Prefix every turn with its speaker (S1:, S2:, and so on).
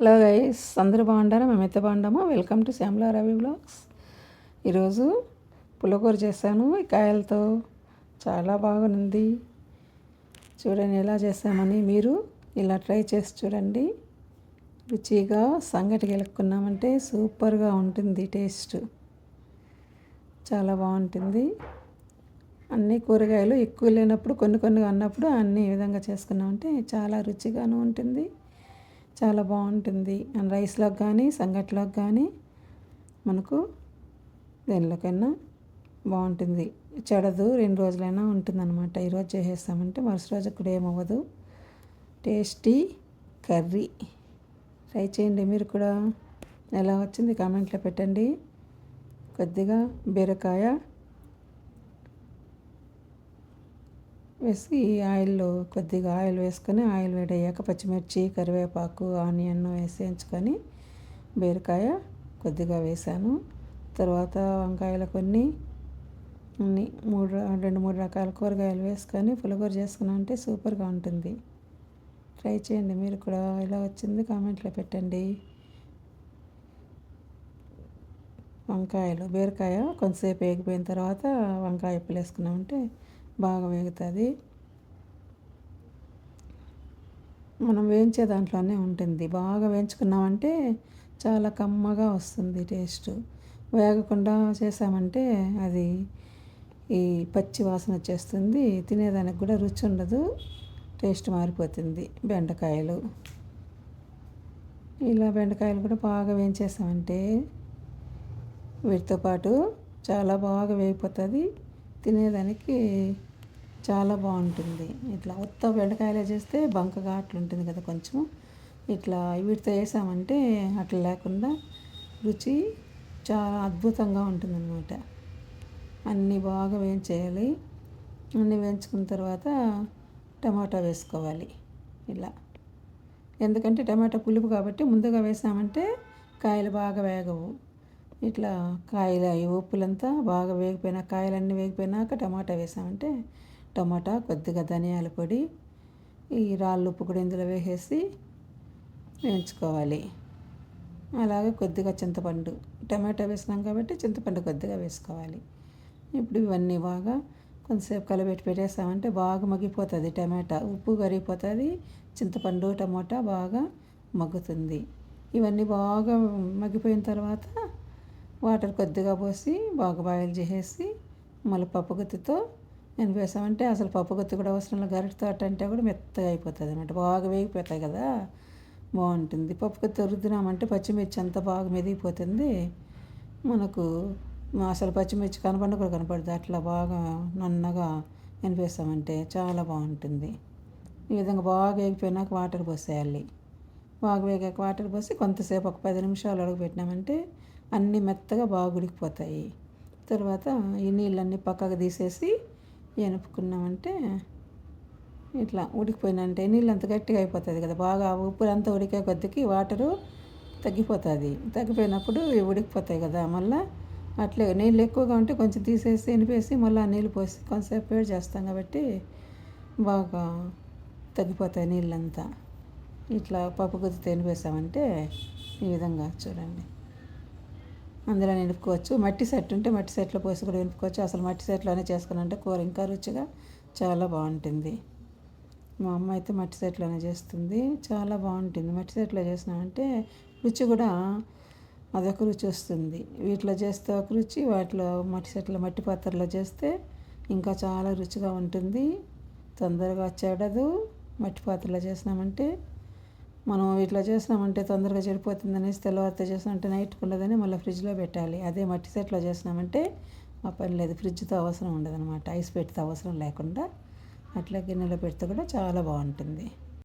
S1: Hello guys అందరూ బాగుంటారా మేమైతే బాగుంటామా welcome to Shyamala Ravi blogs. ఈరోజు పులకూర చేశాను. ఈ కాయలతో చాలా బాగుంది. చూడండి ఎలా చేసామని మీరు ఇలా ట్రై చేసి చూడండి. రుచిగా సంగటి గెలుక్కున్నామంటే సూపర్గా ఉంటుంది టేస్ట్. చాలా బాగుంటుంది. అన్ని కూరగాయలు ఎక్కువ లేనప్పుడు కొన్ని కొన్ని అన్నప్పుడు అన్ని విధంగా చేసుకున్నామంటే చాలా రుచిగాను ఉంటుంది. చాలా బాగుంటుంది. అండ్ రైస్లోకి కానీ సంగట్లోకి కానీ మనకు దేనిలోకైనా బాగుంటుంది. చెడదు రెండు రోజులైనా ఉంటుందన్నమాట. ఈరోజు చేసేస్తామంటే మరుసటి రోజు కూడా ఏమవ్వదు. Tasty curry. ట్రై చేయండి మీరు కూడా. ఎలా వచ్చింది కామెంట్లో పెట్టండి. కొద్దిగా బీరకాయ వేసి ఆయిల్లో కొద్దిగా ఆయిల్ వేసుకొని ఆయిల్ వేడయ్యాక పచ్చిమిర్చి కరివేపాకు ఆనియన్ వేసి ఎంచుకొని బీరకాయ కొద్దిగా వేసాను. తర్వాత వంకాయలు కొన్ని అన్ని మూడు రెండు మూడు రకాల కూరగాయలు వేసుకొని పులిగూర చేసుకున్నామంటే సూపర్గా ఉంటుంది. ట్రై చేయండి మీరు కూడా ఇలా వచ్చింది కామెంట్లో పెట్టండి. వంకాయలు బీరకాయ కొంతసేపు వేగిపోయిన తర్వాత వంకాయ ఉప్పులు వేసుకున్నామంటే బాగా వేగుతుంది. మనం వేయించే దాంట్లోనే ఉంటుంది. బాగా వేయించుకున్నామంటే చాలా కమ్మగా వస్తుంది టేస్ట్. వేగకుండా చేసామంటే అది ఈ పచ్చి వాసన వచ్చేస్తుంది. తినేదానికి కూడా రుచి ఉండదు. టేస్ట్ మారిపోతుంది బెండకాయలు. ఇలా బెండకాయలు కూడా బాగా వేయించేసామంటే వీటితో పాటు చాలా బాగా వేగిపోతుంది. తినేదానికి చాలా బాగుంటుంది. ఇట్లా ఉత్త బెండకాయలే చేస్తే బంకగా అట్లా ఉంటుంది కదా కొంచెం ఇట్లా వీటితో వేసామంటే అట్లా లేకుండా రుచి చాలా అద్భుతంగా ఉంటుందన్నమాట. అన్నీ బాగా వేయించేయాలి. అన్నీ వేయించుకున్న తర్వాత టమాటా వేసుకోవాలి. ఇలా. ఎందుకంటే టమాటా పులుపు కాబట్టి ముందుగా వేసామంటే కాయలు బాగా వేగవు. ఇట్లా కాయలు అవి ఉప్పులంతా బాగా వేగిపోయినా కాయలన్నీ వేగిపోయినాక టమాటా వేసామంటే టమాటా కొద్దిగా ధనియాల పొడి ఈ రాళ్ళు ఉప్పు కూడా ఇందులో వేసేసి వేయించుకోవాలి. అలాగే కొద్దిగా చింతపండు టమాటా వేసినాం కాబట్టి చింతపండు కొద్దిగా వేసుకోవాలి. ఇప్పుడు ఇవన్నీ బాగా కొంతసేపు కలబెట్టి పెట్టేసామంటే బాగా మగ్గిపోతుంది టమాటా ఉప్పు కరిగిపోతుంది చింతపండు టమాటా బాగా మగ్గుతుంది. ఇవన్నీ బాగా మగ్గిపోయిన తర్వాత వాటర్ కొద్దిగా పోసి బాగా బాయిల్ చేసేసి మళ్ళీ పప్పు గుత్తితో నేను వేసామంటే అసలు పప్పు గుత్తి కూడా అవసరం లేదు గరిటతో అంటే కూడా మెత్తగా అయిపోతుంది అనమాట బాగా వేగిపోతాయి కదా. బాగుంటుంది. పప్పు గుత్తి రుద్దినామంటే పచ్చిమిర్చి అంతా బాగా మెదిగిపోతుంది. మనకు అసలు పచ్చిమిర్చి కనపడ కూడా కనపడదు. అట్లా బాగా నన్నగా ఎనిపేసామంటే చాలా బాగుంటుంది. ఈ విధంగా బాగా వేగిపోయినాక వాటర్ పోసేయాలి. బాగా వేగాక వాటర్ పోసి కొంతసేపు ఒక పది నిమిషాలు అడుగుపెట్టినామంటే అన్నీ మెత్తగా బాగా ఉడికిపోతాయి. తర్వాత ఈ నీళ్ళన్నీ పక్కకు తీసేసి ఎనుపుకున్నామంటే ఇట్లా ఉడికిపోయినంటే నీళ్ళు అంత గట్టిగా అయిపోతుంది కదా. బాగా ఉప్పు అంతా ఉడికే కొద్దికి వాటరు తగ్గిపోతుంది. తగ్గిపోయినప్పుడు ఉడికిపోతాయి కదా. మళ్ళీ అట్లే నీళ్ళు ఎక్కువగా ఉంటే కొంచెం తీసేసి ఎనిపేసి మళ్ళీ నీళ్ళు పోసి కొంతసేపు వేడి చేస్తాం కాబట్టి బాగా తగ్గిపోతాయి నీళ్ళంతా. ఇట్లా పప్పు గుత్తి ఎనిపేసామంటే ఈ విధంగా చూడండి. అందులో నింపుకోవచ్చు మట్టి సెట్ ఉంటే మట్టి సెట్లో పోసి కూడా నింపుకోవచ్చు అసలు మట్టి సెట్లోనే చేసుకున్నంటే కూర ఇంకా రుచిగా చాలా బాగుంటుంది. మా అమ్మ అయితే మట్టి సెట్లోనే చేస్తుంది. చాలా బాగుంటుంది. మట్టి సెట్లో చేసినామంటే రుచి కూడా అదొక రుచి వస్తుంది. వీటిలో చేస్తే ఒక రుచి వాటిలో మట్టి సెట్లో మట్టి పాత్రలో చేస్తే ఇంకా చాలా రుచిగా ఉంటుంది. తొందరగా చెడదు. మట్టి పాత్రలో చేసినామంటే మనం ఇట్లా చేసినామంటే తొందరగా చెడిపోతుంది అనేసి తెల్లవారితో చేసినామంటే నైట్ ఉండదని మళ్ళీ ఫ్రిడ్జ్లో పెట్టాలి. అదే మట్టి సెట్లో చేసినామంటే ఆ పని లేదు. ఫ్రిడ్జ్తో అవసరం ఉండదు అనమాట ఐస్ పెడితే అవసరం లేకుండా అట్లా గిన్నెలో పెడితే కూడా చాలా బాగుంటుంది.